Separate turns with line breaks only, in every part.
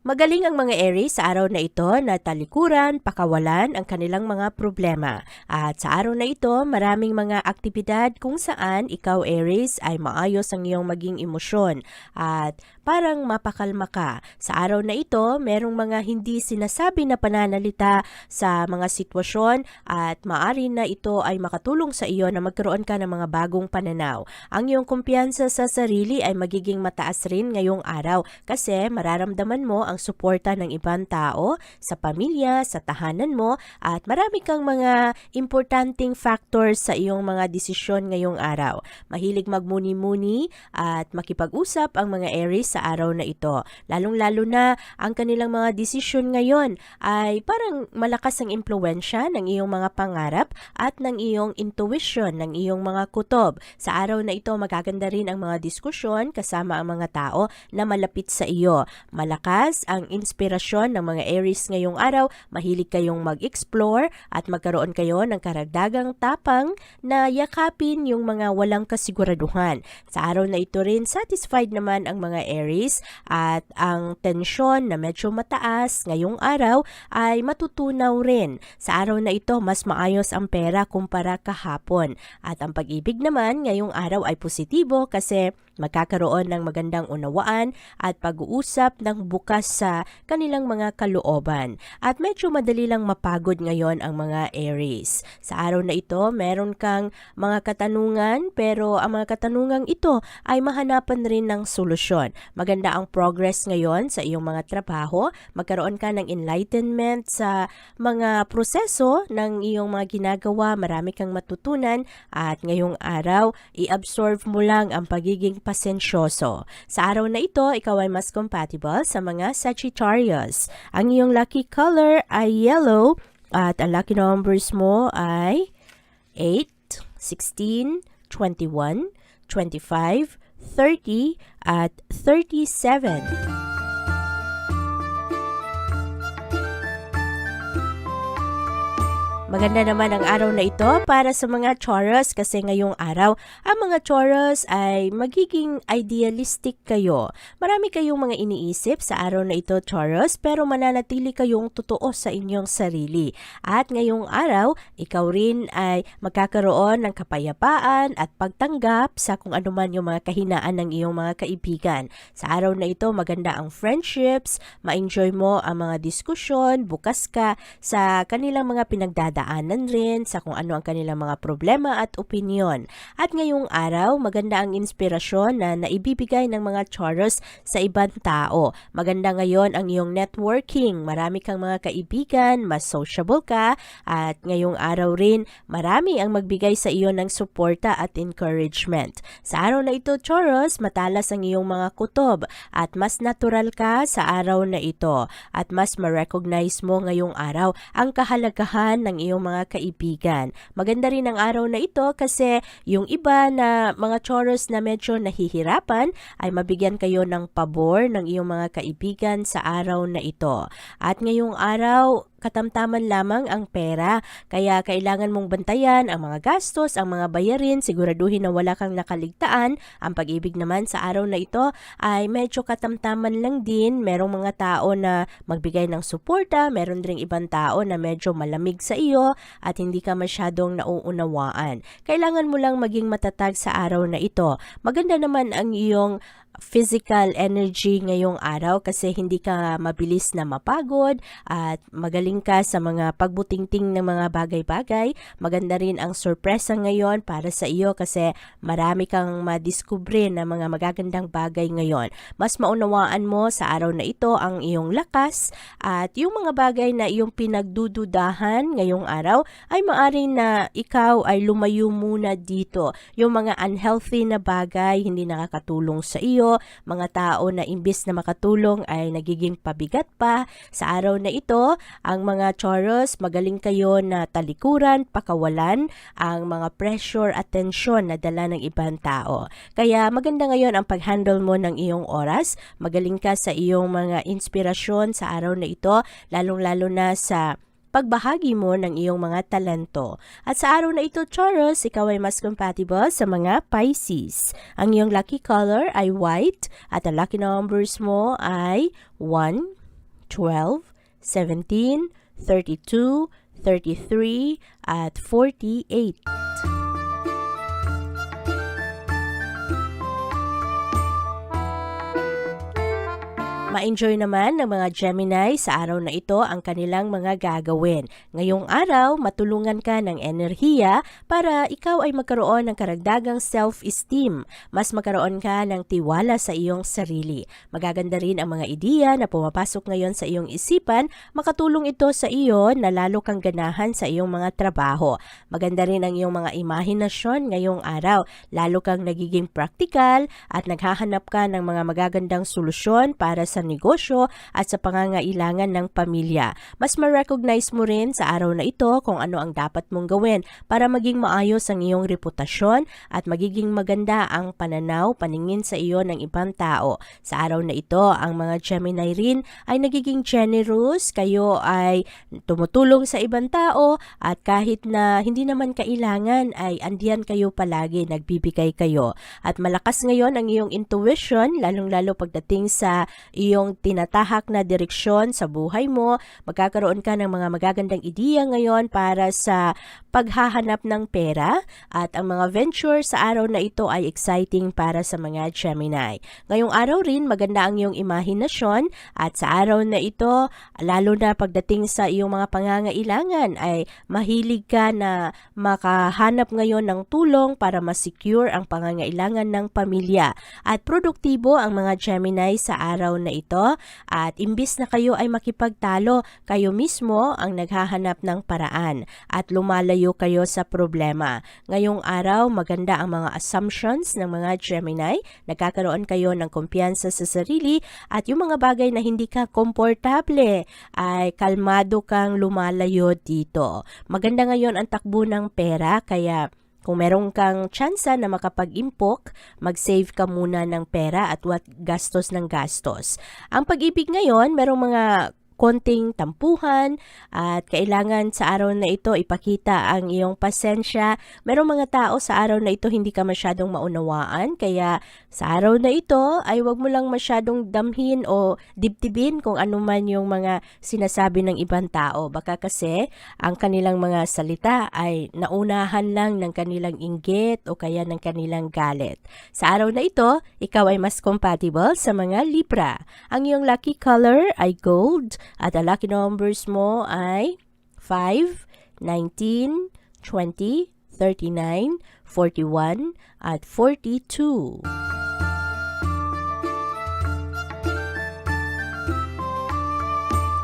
Magaling ang mga Aries sa araw na ito na talikuran, pakawalan ang kanilang mga problema. At sa araw na ito, maraming mga aktibidad kung saan ikaw Aries ay maayos ang iyong maging emosyon at parang mapakalma ka. Sa araw na ito, merong mga hindi sinasabi na pananalita sa mga sitwasyon at maari na ito ay makatulong sa iyo na magkaroon ka ng mga bagong pananaw. Ang iyong kumpiyansa sa sarili ay magiging mataas rin ngayong araw kasi mararamdaman mo ang suporta ng ibang tao sa pamilya, sa tahanan mo at marami kang mga importanteng factors sa iyong mga desisyon ngayong araw. Mahilig magmuni-muni at makipag-usap ang mga Aries sa araw na ito. Lalong-lalo na ang kanilang mga desisyon ngayon ay parang malakas ang impluensya ng iyong mga pangarap at ng iyong intuition, ng iyong mga kutob. Sa araw na ito, magaganda rin ang mga diskusyon kasama ang mga tao na malapit sa iyo. Malakas ang inspirasyon ng mga Aries ngayong araw. Mahilig kayong mag-explore at magkaroon kayo ng karagdagang tapang na yakapin yung mga walang kasiguraduhan. Sa araw na ito rin, satisfied naman ang mga Aries at ang tensyon na medyo mataas ngayong araw ay matutunaw rin. Sa araw na ito, mas maayos ang pera kumpara kahapon. At ang pag-ibig naman ngayong araw ay positibo kasi magkakaroon ng magandang unawaan at pag-uusap ng bukas sa kanilang mga kalooban. At medyo madali lang mapagod ngayon ang mga Aries. Sa araw na ito, meron kang mga katanungan pero ang mga katanungang ito ay mahanapan rin ng solusyon. Maganda ang progress ngayon sa iyong mga trabaho. Magkaroon ka ng enlightenment sa mga proseso ng iyong mga ginagawa. Marami kang matutunan at ngayong araw, i-absorb mo lang ang pagiging pasensyoso. Sa araw na ito, ikaw ay mas compatible sa mga Sagittarius. Ang iyong lucky color ay yellow at ang lucky numbers mo ay 8, 16, 21, 25, 30 at 37. Maganda naman ang araw na ito para sa mga Taurus kasi ngayong araw ang mga Taurus ay magiging idealistic kayo. Marami kayong mga iniisip sa araw na ito Taurus pero mananatili kayong totoo sa inyong sarili. At ngayong araw, ikaw rin ay magkakaroon ng kapayapaan at pagtanggap sa kung ano man yung mga kahinaan ng iyong mga kaibigan. Sa araw na ito, maganda ang friendships, ma-enjoy mo ang mga diskusyon, bukas ka sa kanilang mga pinagdadaanan rin sa kung ano ang kanilang mga problema at opinyon. At ngayong araw, maganda ang inspirasyon na naibibigay ng mga Taurus sa ibang tao. Maganda ngayon ang iyong networking. Marami kang mga kaibigan, mas sociable ka, at ngayong araw rin, marami ang magbigay sa iyo ng suporta at encouragement. Sa araw na ito, Taurus, matalas ang iyong mga kutob at mas natural ka sa araw na ito at mas ma-recognize mo ngayong araw ang kahalagahan ng iyong mga kaibigan. Maganda rin ang araw na ito kasi yung iba na mga Taurus na medyo nahihirapan ay mabigyan kayo ng pabor ng iyong mga kaibigan sa araw na ito. At ngayong araw, katamtaman lamang ang pera. Kaya kailangan mong bantayan ang mga gastos, ang mga bayarin, siguraduhin na wala kang nakaligtaan. Ang pag-ibig naman sa araw na ito ay medyo katamtaman lang din. Merong mga tao na magbigay ng suporta, meron ding ibang tao na medyo malamig sa iyo at hindi ka masyadong nauunawaan. Kailangan mo lang maging matatag sa araw na ito. Maganda naman ang iyong physical energy ngayong araw kasi hindi ka mabilis na mapagod at magaling ka sa mga pagbutingting ng mga bagay-bagay. Maganda rin ang sorpresa ngayon para sa iyo kasi marami kang madiskubre na mga magagandang bagay ngayon. Mas maunawaan mo sa araw na ito ang iyong lakas at yung mga bagay na iyong pinagdududahan ngayong araw ay maaring na ikaw ay lumayo muna dito. Yung mga unhealthy na bagay hindi nakakatulong sa iyo, mga tao na imbis na makatulong ay nagiging pabigat pa. Sa araw na ito, ang mga Taurus, magaling kayo na talikuran, pakawalan ang mga pressure at tension na dala ng ibang tao. Kaya maganda ngayon ang pag-handle mo ng iyong oras. Magaling ka sa iyong mga inspirasyon sa araw na ito, lalong-lalo na sa pagbahagi mo ng iyong mga talento. At sa araw na ito, Taurus, ikaw ay mas compatible sa mga Pisces. Ang iyong lucky color ay white at ang lucky numbers mo ay 1, 12, 17, 32, 33, at 48. Ma-enjoy naman ng mga Gemini sa araw na ito ang kanilang mga gagawin. Ngayong araw, matulungan ka ng enerhiya para ikaw ay magkaroon ng karagdagang self-esteem. Mas magkaroon ka ng tiwala sa iyong sarili. Magaganda rin ang mga ideya na pumapasok ngayon sa iyong isipan. Makatulong ito sa iyo na lalo kang ganahan sa iyong mga trabaho. Maganda rin ang iyong mga imahinasyon ngayong araw. Lalo kang nagiging practical at naghahanap ka ng mga magagandang solusyon para sa negosyo at sa pangangailangan ng pamilya. Mas ma-recognize mo rin sa araw na ito kung ano ang dapat mong gawin para maging maayos ang iyong reputasyon at magiging maganda ang pananaw, paningin sa iyo ng ibang tao. Sa araw na ito, ang mga Gemini rin ay nagiging generous, kayo ay tumutulong sa ibang tao at kahit na hindi naman kailangan ay andiyan kayo palagi, nagbibigay kayo. At malakas ngayon ang iyong intuition, lalong-lalo pagdating sa iyong tinatahak na direksyon sa buhay mo. Magkakaroon ka ng mga magagandang ideya ngayon para sa paghahanap ng pera at ang mga venture sa araw na ito ay exciting para sa mga Gemini. Ngayong araw rin maganda ang iyong imahinasyon at sa araw na ito, lalo na pagdating sa iyong mga pangangailangan ay mahilig ka na makahanap ngayon ng tulong para ma-secure ang pangangailangan ng pamilya. At produktibo ang mga Gemini sa araw na ito at imbis na kayo ay makipagtalo, kayo mismo ang naghahanap ng paraan at lumalayo kayo sa problema. Ngayong araw, maganda ang mga assumptions ng mga Gemini, nagkakaroon kayo ng kumpiyansa sa sarili at yung mga bagay na hindi ka komportable ay kalmado kang lumalayo dito. Maganda ngayon ang takbo ng pera kaya kung meron kang tsansa na makapag-impok, mag-save ka muna ng pera at wat gastos ng gastos. Ang pag-ibig ngayon, merong mga konting tampuhan at kailangan sa araw na ito ipakita ang iyong pasensya. Merong mga tao sa araw na ito hindi ka masyadong maunawaan kaya sa araw na ito ay wag mo lang masyadong damhin o dibdibin kung ano man yung mga sinasabi ng ibang tao. Baka kasi ang kanilang mga salita ay naunahan lang ng kanilang inggit o kaya ng kanilang galit. Sa araw na ito, ikaw ay mas compatible sa mga Libra. Ang iyong lucky color ay gold at ang lucky numbers mo ay 5, 19, 20, 39, 41, at 42.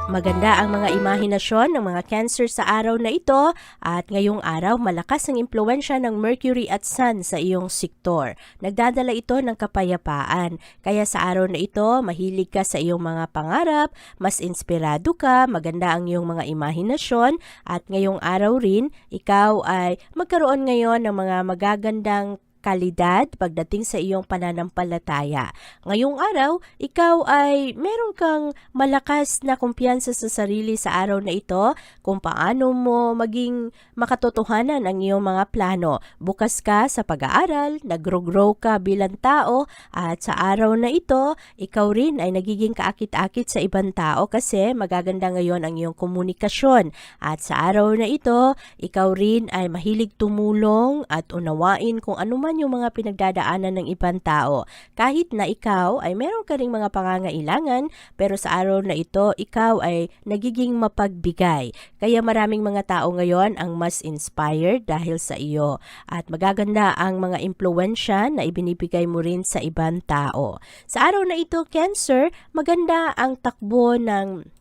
Maganda ang mga imahinasyon ng mga cancer sa araw na ito at ngayong araw malakas ang impluensya ng Mercury at Sun sa iyong sektor. Nagdadala ito ng kapayapaan. Kaya sa araw na ito, mahilig ka sa iyong mga pangarap, mas inspirado ka, maganda ang iyong mga imahinasyon at ngayong araw rin, ikaw ay magkaroon ngayon ng mga magagandang kalidad pagdating sa iyong pananampalataya. Ngayong araw, ikaw ay meron kang malakas na kumpiyansa sa sarili sa araw na ito kung paano mo maging makatotohanan ang iyong mga plano. Bukas ka sa pag-aaral, nag-grow ka bilang tao at sa araw na ito, ikaw rin ay nagiging kaakit-akit sa ibang tao kasi magaganda ngayon ang iyong komunikasyon. At sa araw na ito, ikaw rin ay mahilig tumulong at unawain kung ano man yung mga pinagdadaanan ng ibang tao. Kahit na ikaw ay meron ka ring mga pangangailangan, pero sa araw na ito, ikaw ay nagiging mapagbigay. Kaya maraming mga tao ngayon ang mas inspired dahil sa iyo. At magaganda ang mga impluensya na ibinibigay mo rin sa ibang tao. Sa araw na ito, Cancer, maganda ang takbo ng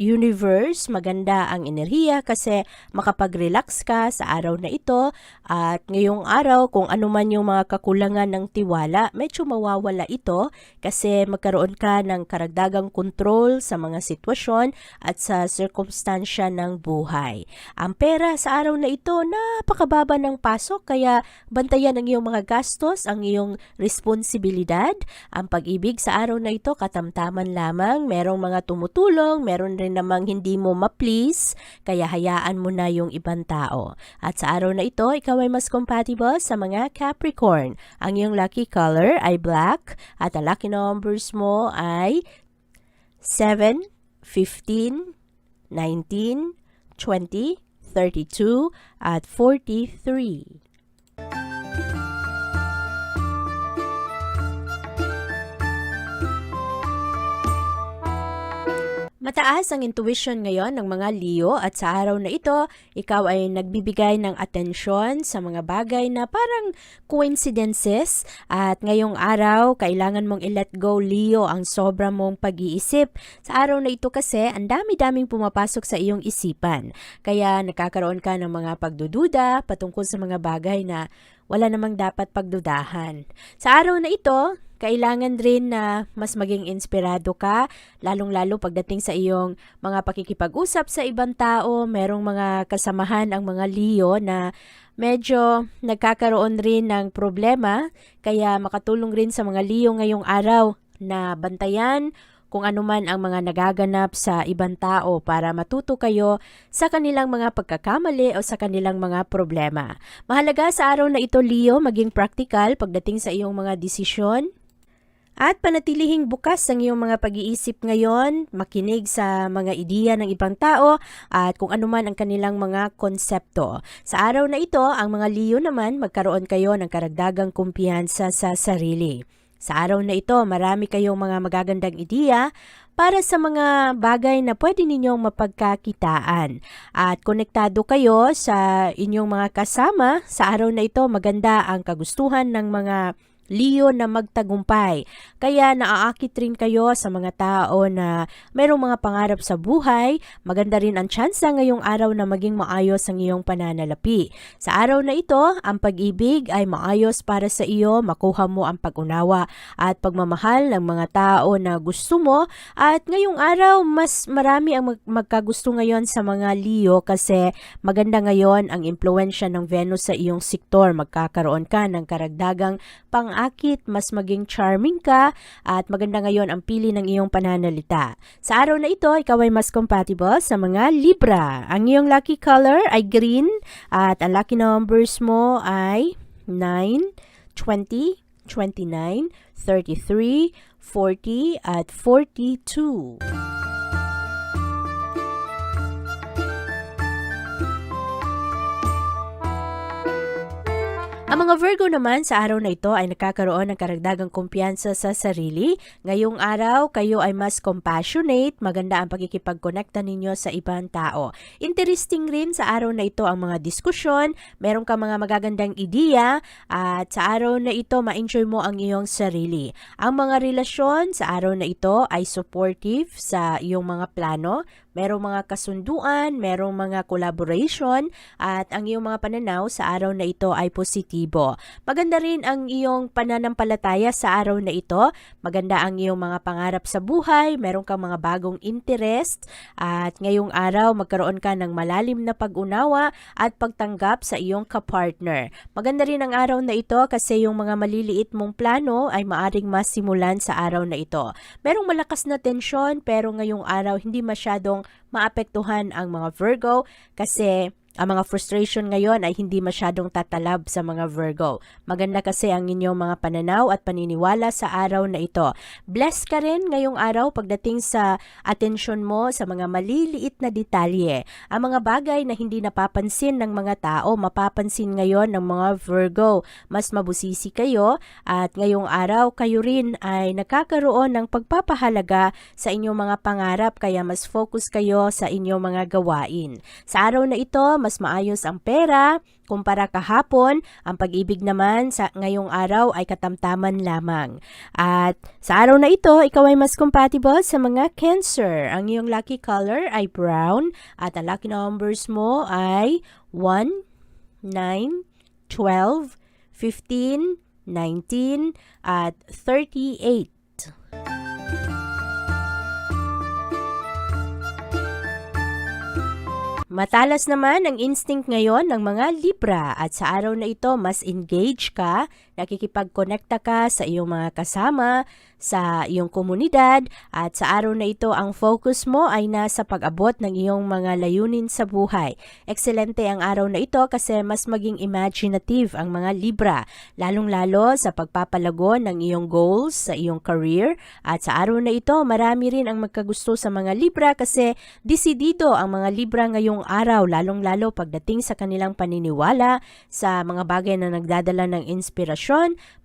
universe, maganda ang enerhiya kasi makapag-relax ka sa araw na ito at ngayong araw kung ano man yung mga kakulangan ng tiwala, medyo mawawala ito kasi magkaroon ka ng karagdagang kontrol sa mga sitwasyon at sa sirkumstansya ng buhay. Ang pera sa araw na ito, napakababa ng pasok kaya bantayan ang iyong mga gastos, ang iyong responsibilidad. Ang pag-ibig sa araw na ito, katamtaman lamang, merong mga tumutulong, meron rin namang hindi mo ma-please, kaya hayaan mo na yung ibang tao. At sa araw na ito, ikaw ay mas compatible sa mga Capricorn. Ang iyong lucky color ay black at ang lucky numbers mo ay 7, 15, 19, 20, 32, at 43. Mataas ang intuition ngayon ng mga Leo at sa araw na ito, ikaw ay nagbibigay ng atensyon sa mga bagay na parang coincidences at ngayong araw, kailangan mong i-let go Leo ang sobra mong pag-iisip. Sa araw na ito kasi, ang dami-daming pumapasok sa iyong isipan. Kaya nakakaroon ka ng mga pagdududa patungkol sa mga bagay na wala namang dapat pagdudahan. Sa araw na ito, kailangan rin na mas maging inspirado ka, lalong-lalo pagdating sa iyong mga pakikipag-usap sa ibang tao, merong mga kasamahan ang mga Leo na medyo nagkakaroon rin ng problema, kaya makatulong rin sa mga Leo ngayong araw na bantayan kung ano man ang mga nagaganap sa ibang tao para matuto kayo sa kanilang mga pagkakamali o sa kanilang mga problema. Mahalaga sa araw na ito, Leo, maging practical pagdating sa iyong mga desisyon, at panatilihing bukas ang iyong mga pag-iisip ngayon, makinig sa mga ideya ng ibang tao at kung ano man ang kanilang mga konsepto. Sa araw na ito, ang mga Leo naman magkaroon kayo ng karagdagang kumpiyansa sa sarili. Sa araw na ito, marami kayong mga magagandang ideya para sa mga bagay na pwede ninyong mapagkakitaan. At konektado kayo sa inyong mga kasama. Sa araw na ito, maganda ang kagustuhan ng mga Leo na magtagumpay. Kaya naaakit rin kayo sa mga tao na mayroong mga pangarap sa buhay. Maganda rin ang tsansa ngayong araw na maging maayos ang iyong pananalapi. Sa araw na ito, ang pag-ibig ay maayos para sa iyo, makuha mo ang pag-unawa at pagmamahal ng mga tao na gusto mo. At ngayong araw, mas marami ang mag- magkagusto ngayon sa mga Leo kasi maganda ngayon ang impluensya ng Venus sa iyong sektor. Magkakaroon ka ng karagdagang pang-akit, mas maging charming ka at maganda ngayon ang pili ng iyong pananalita. Sa araw na ito, ikaw ay mas compatible sa mga Libra. Ang iyong lucky color ay green at ang lucky numbers mo ay 9, 20, 29, 33, 40 at 42. Ang mga Virgo naman sa araw na ito ay nakakaroon ng karagdagang kumpiyansa sa sarili. Ngayong araw, kayo ay mas compassionate, maganda ang pakikipag-connecta ninyo sa ibang tao. Interesting rin sa araw na ito ang mga diskusyon, meron ka mga magagandang ideya, at sa araw na ito, ma-enjoy mo ang iyong sarili. Ang mga relasyon sa araw na ito ay supportive sa iyong mga plano, merong mga kasunduan, merong mga collaboration, at ang iyong mga pananaw sa araw na ito ay positibo. Maganda rin ang iyong pananampalataya sa araw na ito. Maganda ang iyong mga pangarap sa buhay, meron kang mga bagong interest, at ngayong araw magkaroon ka ng malalim na pag-unawa at pagtanggap sa iyong kapartner. Maganda rin ang araw na ito kasi yung mga maliliit mong plano ay maaring masimulan sa araw na ito. Merong malakas na tensyon pero ngayong araw hindi masyadong maapektuhan ang mga Virgo kasi ang mga frustration ngayon ay hindi masyadong tatalab sa mga Virgo. Maganda kasi ang inyong mga pananaw at paniniwala sa araw na ito. Bless ka rin ngayong araw pagdating sa atensyon mo sa mga maliliit na detalye. Ang mga bagay na hindi napapansin ng mga tao, mapapansin ngayon ng mga Virgo. Mas mabusisi kayo at ngayong araw kayo rin ay nakakaroon ng pagpapahalaga sa inyong mga pangarap kaya mas focus kayo sa inyong mga gawain. Sa araw na ito, mas maayos ang pera, kumpara kahapon, ang pag-ibig naman sa ngayong araw ay katamtaman lamang. At sa araw na ito, ikaw ay mas compatible sa mga Cancer. Ang iyong lucky color ay brown at ang lucky numbers mo ay 1, 9, 12, 15, 19, at 38. Matalas naman ang instinct ngayon ng mga Libra at sa araw na ito mas engaged ka, nakikipag-connecta ka sa iyong mga kasama, sa iyong komunidad at sa araw na ito ang focus mo ay nasa pag-abot ng iyong mga layunin sa buhay. Ekscelente ang araw na ito kasi mas maging imaginative ang mga Libra, lalong-lalo sa pagpapalago ng iyong goals sa iyong career at sa araw na ito marami rin ang magkagusto sa mga Libra kasi desidido ang mga Libra ngayong araw lalong-lalo pagdating sa kanilang paniniwala sa mga bagay na nagdadala ng inspirasyon.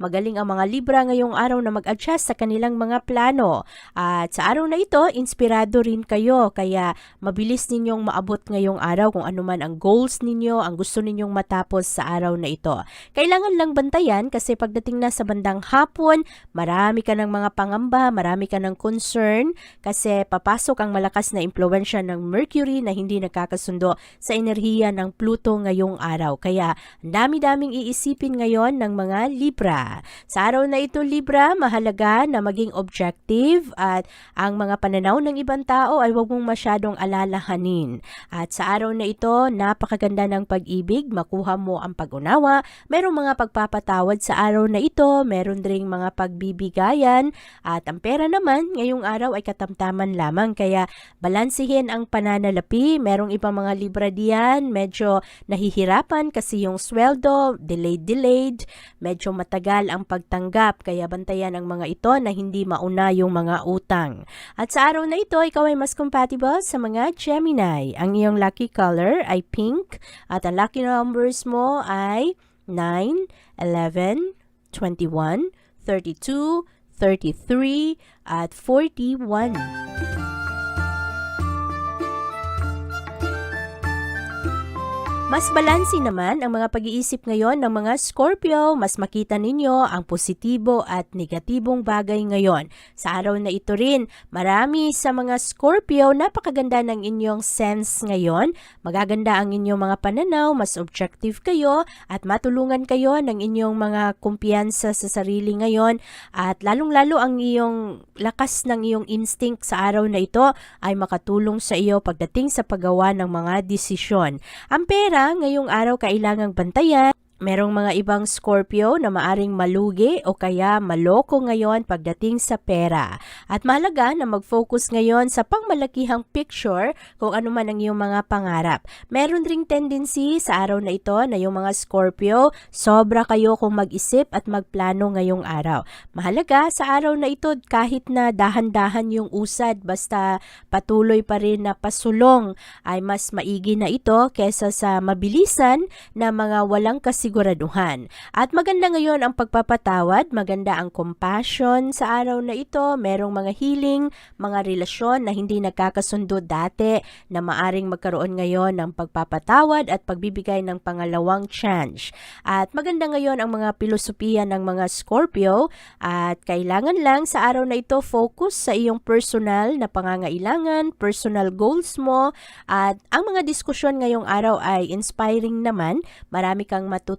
Magaling ang mga Libra ngayong araw na mag-adjust sa kanilang mga plano. At sa araw na ito, inspirado rin kayo kaya mabilis ninyong maabot ngayong araw kung ano man ang goals ninyo, ang gusto ninyong matapos sa araw na ito. Kailangan lang bantayan kasi pagdating na sa bandang hapon, marami ka ng mga pangamba, marami ka ng concern kasi papasok ang malakas na impluensya ng Mercury na hindi nakakasundo sa enerhiya ng Pluto ngayong araw. Kaya dami-daming iisipin ngayon ng mga Libra. Sa araw na ito Libra, mahalaga na maging objective at ang mga pananaw ng ibang tao ay huwag mong masyadong alalahanin. At sa araw na ito, napakaganda ng pag-ibig, makuha mo ang pag-unawa, merong mga pagpapatawad sa araw na ito, meron ding mga pagbibigayan at ang pera naman ngayong araw ay katamtaman lamang kaya balansihin ang pananalapi, merong ibang mga libra diyan, medyo nahihirapan kasi yung sweldo, delayed-delayed, medyo matagal ang pagtanggap kaya bantayan ang mga ito na hindi mauna yung mga utang. At sa araw na ito, ikaw ay mas compatible sa mga Gemini. Ang iyong lucky color ay pink at ang lucky numbers mo ay 9, 11, 21, 32, 33, at 41. Mas balansi naman ang mga pag-iisip ngayon ng mga Scorpio, mas makita ninyo ang positibo at negatibong bagay ngayon. Sa araw na ito rin, marami sa mga Scorpio, napakaganda ng inyong sense ngayon. Magaganda ang inyong mga pananaw, mas objective kayo at matulungan kayo ng inyong mga kumpiyansa sa sarili ngayon at lalong-lalo ang iyong lakas ng iyong instinct sa araw na ito ay makatulong sa iyo pagdating sa paggawa ng mga desisyon. Ang pera ngayong araw kailangang bantayan. Merong mga ibang Scorpio na maaring malugi o kaya maloko ngayon pagdating sa pera. At mahalaga na mag-focus ngayon sa pangmalakihang picture kung ano man ang iyong mga pangarap. Meron ring tendency sa araw na ito na yung mga Scorpio, sobra kayo kung mag-isip at magplano ngayong araw. Mahalaga sa araw na ito kahit na dahan-dahan yung usad basta patuloy pa rin na pasulong ay mas maigi na ito kesa sa mabilisan na mga walang kasi kasiguraduhan. At maganda ngayon ang pagpapatawad, maganda ang compassion sa araw na ito, merong mga healing, mga relasyon na hindi nagkakasundo dati na maaring magkaroon ngayon ng pagpapatawad at pagbibigay ng pangalawang chance. At maganda ngayon ang mga pilosopiya ng mga Scorpio at kailangan lang sa araw na ito focus sa iyong personal na pangangailangan, personal goals mo at ang mga diskusyon ngayong araw ay inspiring naman. Marami kang matutunan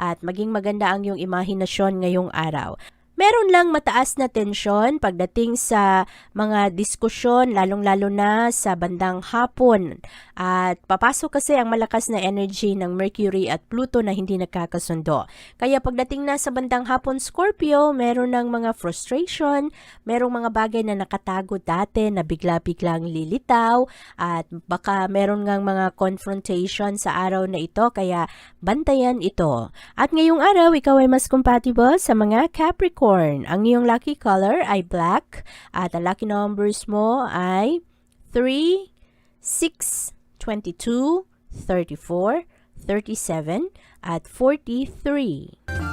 at maging maganda ang iyong imahinasyon ngayong araw. Meron lang mataas na tensyon pagdating sa mga diskusyon, lalong-lalo na sa bandang hapon. At papasok kasi ang malakas na energy ng Mercury at Pluto na hindi nagkakasundo. Kaya pagdating na sa bandang hapon Scorpio, meron ng mga frustration, merong mga bagay na nakatago dati na bigla-biglang lilitaw, at baka meron ngang mga confrontation sa araw na ito, kaya bantayan ito. At ngayong araw, ikaw ay mas compatible sa mga Capricorn. Ang iyong lucky color ay black at ang lucky numbers mo ay 3, 6, 22, 34, 37, at 43.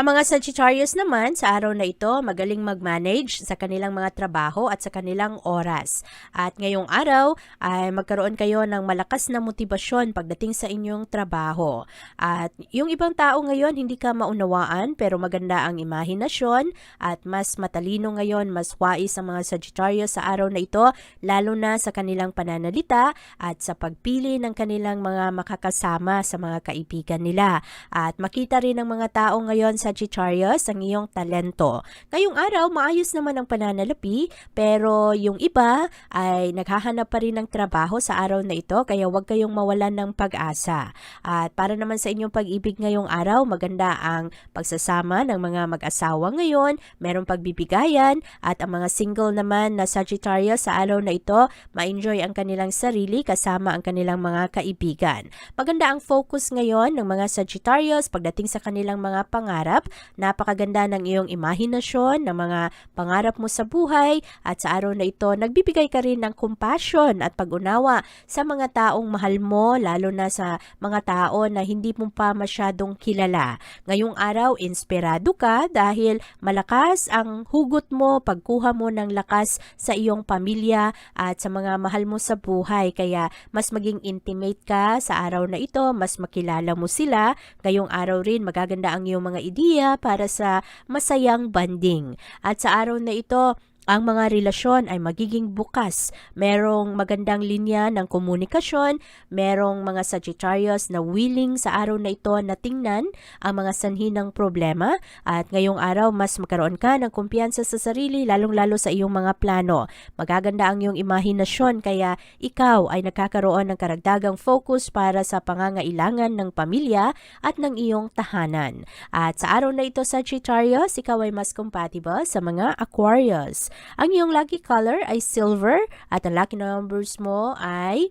Ang mga Sagittarius naman sa araw na ito magaling mag-manage sa kanilang mga trabaho at sa kanilang oras. At ngayong araw ay magkaroon kayo ng malakas na motibasyon pagdating sa inyong trabaho. At yung ibang tao ngayon hindi ka maunawaan pero maganda ang imahinasyon at mas matalino ngayon, mas wais ang mga Sagittarius sa araw na ito lalo na sa kanilang pananalita at sa pagpili ng kanilang mga makakasama sa mga kaibigan nila. At makita rin ng mga tao ngayon Sagittarius ang iyong talento. Ngayong araw, maayos naman ang pananalapi, pero yung iba ay naghahanap pa rin ng trabaho sa araw na ito, kaya huwag kayong mawalan ng pag-asa. At para naman sa inyong pag-ibig ngayong araw, maganda ang pagsasama ng mga mag-asawa ngayon, merong pagbibigayan, at ang mga single naman na Sagittarius sa araw na ito, ma-enjoy ang kanilang sarili kasama ang kanilang mga kaibigan. Maganda ang focus ngayon ng mga Sagittarius pagdating sa kanilang mga pangarap. Napakaganda ng iyong imahinasyon, ng mga pangarap mo sa buhay at sa araw na ito, nagbibigay ka rin ng compassion at pag-unawa sa mga taong mahal mo, lalo na sa mga tao na hindi mo pa masyadong kilala. Ngayong araw, inspirado ka dahil malakas ang hugot mo, pagkuha mo ng lakas sa iyong pamilya at sa mga mahal mo sa buhay. Kaya mas maging intimate ka sa araw na ito, mas makilala mo sila. Ngayong araw rin, magaganda ang iyong mga idea para sa masayang banding. At sa araw na ito, ang mga relasyon ay magiging bukas. Merong magandang linya ng komunikasyon, merong mga Sagittarius na willing sa araw na ito na tingnan ang mga sanhi ng problema at ngayong araw mas magkaroon ka ng kumpiyansa sa sarili lalong-lalo sa iyong mga plano. Magaganda ang iyong imahinasyon kaya ikaw ay nakakaroon ng karagdagang focus para sa pangangailangan ng pamilya at ng iyong tahanan. At sa araw na ito Sagittarius, ikaw ay mas compatible sa mga Aquarius. Ang iyong lucky color ay silver at ang lucky numbers mo ay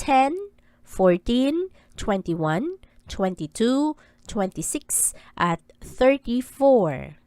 10, 14, 21, 22, 26, at 34.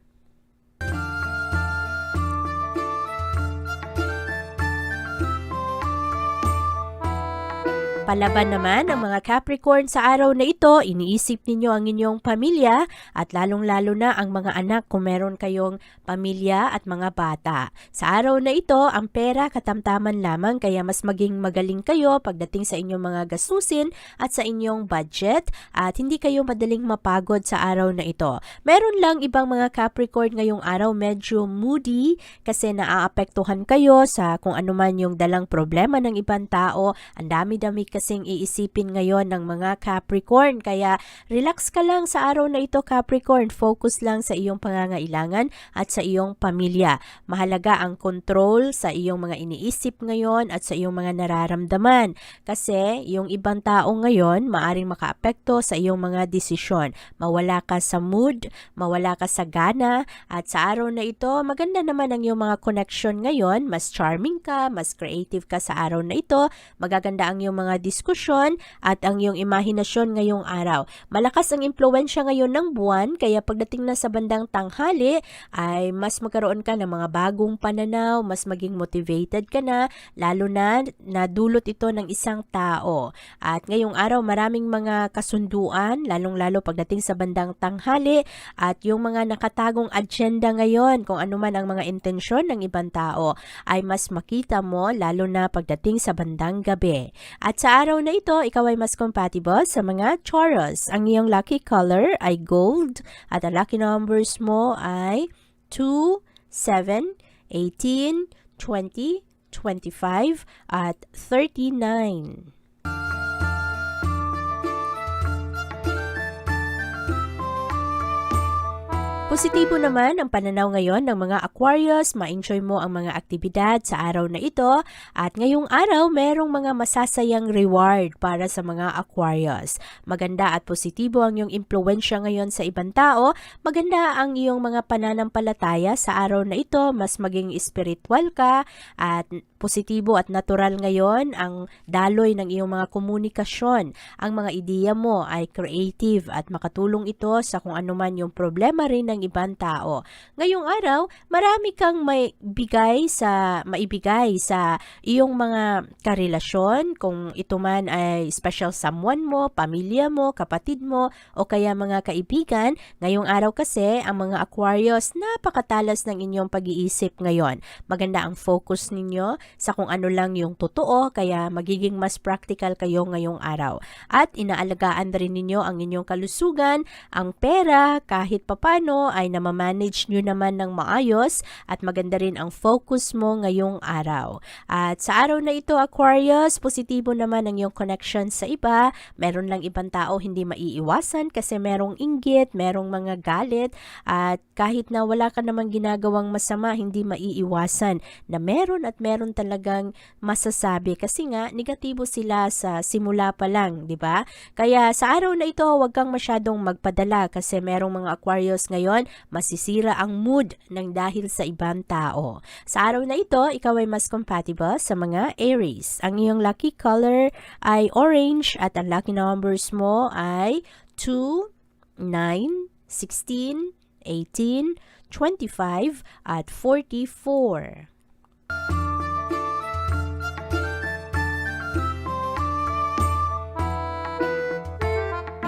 Palaban naman ang mga Capricorn sa araw na ito, iniisip ninyo ang inyong pamilya at lalong-lalo na ang mga anak kung meron kayong pamilya at mga bata. Sa araw na ito, ang pera katamtaman lamang kaya mas maging magaling kayo pagdating sa inyong mga gastusin at sa inyong budget at hindi kayo madaling mapagod sa araw na ito. Meron lang ibang mga Capricorn ngayong araw medyo moody kasi naaapektuhan kayo sa kung ano man yung dalang problema ng ibang tao. Ang dami-dami kasing iisipin ngayon ng mga Capricorn. Kaya relax ka lang sa araw na ito Capricorn. Focus lang sa iyong pangangailangan at sa iyong pamilya. Mahalaga ang control sa iyong mga iniisip ngayon at sa iyong mga nararamdaman. Kasi yung ibang tao ngayon maaring makaapekto sa iyong mga desisyon. Mawala ka sa mood, mawala ka sa gana at sa araw na ito maganda naman ang iyong mga connection ngayon. Mas charming ka, mas creative ka sa araw na ito. Magaganda ang iyong mga diskusyon at ang iyong imahinasyon ngayong araw. Malakas ang impluensya ngayon ng buwan kaya pagdating na sa bandang tanghali ay mas magkaroon ka ng mga bagong pananaw, mas maging motivated ka na, lalo na nadulot ito ng isang tao. At ngayong araw maraming mga kasunduan, lalong-lalo pagdating sa bandang tanghali at yung mga nakatagong agenda ngayon, kung ano man ang mga intensyon ng ibang tao, ay mas makita mo lalo na pagdating sa bandang gabi. At sa araw na ito, ikaw ay mas compatible sa mga Taurus. Ang iyong lucky color ay gold at ang lucky numbers mo ay 2, 7, 18, 20, 25 at 39. Positibo naman ang pananaw ngayon ng mga Aquarius, ma-enjoy mo ang mga aktibidad sa araw na ito at ngayong araw merong mga masasayang reward para sa mga Aquarius. Maganda at positibo ang iyong impluensya ngayon sa ibang tao, maganda ang iyong mga pananampalataya sa araw na ito, mas maging spiritual ka at positibo at natural ngayon ang daloy ng iyong mga komunikasyon. Ang mga ideya mo ay creative at makatulong ito sa kung ano man yung problema rin ng ibang tao. Ngayong araw, marami kang may bigay sa maibigay sa iyong mga karelasyon, kung ito man ay special someone mo, pamilya mo, kapatid mo, o kaya mga kaibigan. Ngayong araw kasi, ang mga Aquarius, napakatalas ng inyong pag-iisip ngayon. Maganda ang focus ninyo sa kung ano lang yung totoo, kaya magiging mas practical kayo ngayong araw. At inaalagaan rin ninyo ang inyong kalusugan, ang pera, kahit papano ay namamanage nyo naman ng maayos at maganda rin ang focus mo ngayong araw. At sa araw na ito, Aquarius, positibo naman ang iyong connection sa iba. Meron lang ibang tao hindi maiiwasan kasi merong inggit, merong mga galit at kahit na wala ka namang ginagawang masama, hindi maiiwasan na meron at meron talagang masasabi kasi nga negatibo sila sa simula pa lang, 'di ba? Kaya sa araw na ito, huwag kang masyadong magpadala kasi merong mga Aquarius ngayon, masisira ang mood ng dahil sa ibang tao. Sa araw na ito, ikaw ay mas compatible sa mga Aries. Ang iyong lucky color ay orange at ang lucky numbers mo ay 2, 9, 16, 18, 25 at 44.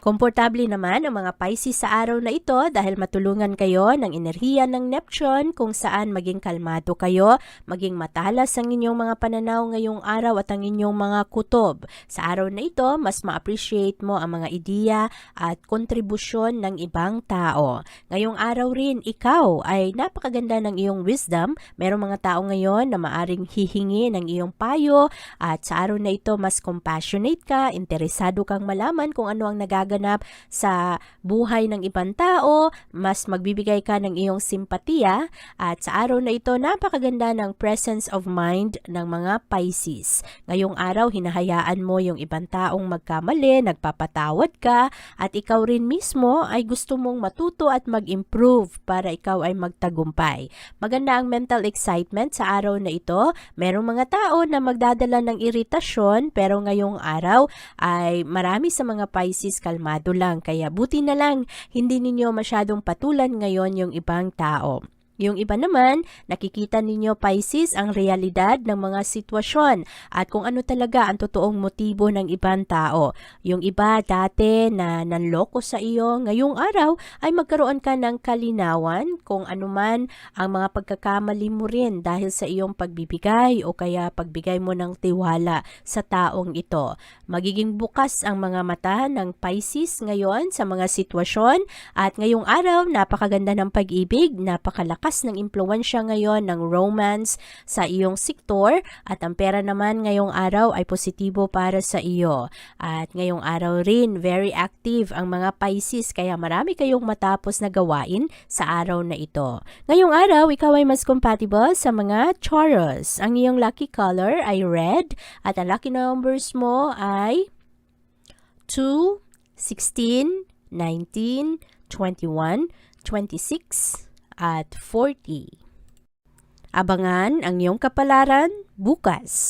Komportable naman ang mga Pisces sa araw na ito dahil matulungan kayo ng enerhiya ng Neptune kung saan maging kalmado kayo, maging matalas ang inyong mga pananaw ngayong araw at ang inyong mga kutob. Sa araw na ito, mas ma-appreciate mo ang mga ideya at kontribusyon ng ibang tao. Ngayong araw rin, ikaw ay napakaganda ng iyong wisdom. Merong mga tao ngayon na maaring hihingi ng iyong payo at sa araw na ito, mas compassionate ka, interesado kang malaman kung ano ang nagaganap sa buhay ng ibang tao, mas magbibigay ka ng iyong simpatiya at sa araw na ito napakaganda ng presence of mind ng mga Pisces. Ngayong araw hinahayaan mo yung ibang taong magkamali, nagpapatawad ka at ikaw rin mismo ay gusto mong matuto at mag-improve para ikaw ay magtagumpay. Maganda ang mental excitement sa araw na ito. Merong mga tao na magdadala ng iritasyon pero ngayong araw ay marami sa mga Pisces kalmado lang. Kaya buti na lang hindi ninyo masyadong patulan ngayon yung ibang tao. Yung iba naman, nakikita ninyo Pisces ang realidad ng mga sitwasyon at kung ano talaga ang totoong motibo ng ibang tao. Yung iba dati na nanloko sa iyo, ngayong araw ay magkaroon ka ng kalinawan kung ano man ang mga pagkakamali mo rin dahil sa iyong pagbibigay o kaya pagbigay mo ng tiwala sa taong ito. Magiging bukas ang mga mata ng Pisces ngayon sa mga sitwasyon at ngayong araw napakaganda ng pag-ibig, napakalakas lakas ng impluensya ngayon ng romance sa iyong sektor at ang pera naman ngayong araw ay positibo para sa iyo. At ngayong araw rin, very active ang mga Pisces kaya marami kayong matapos na gawain sa araw na ito. Ngayong araw, ikaw ay mas compatible sa mga Taurus. Ang iyong lucky color ay red at ang lucky numbers mo ay 2, 16, 19, 21, 26, at 40. Abangan ang iyong kapalaran bukas.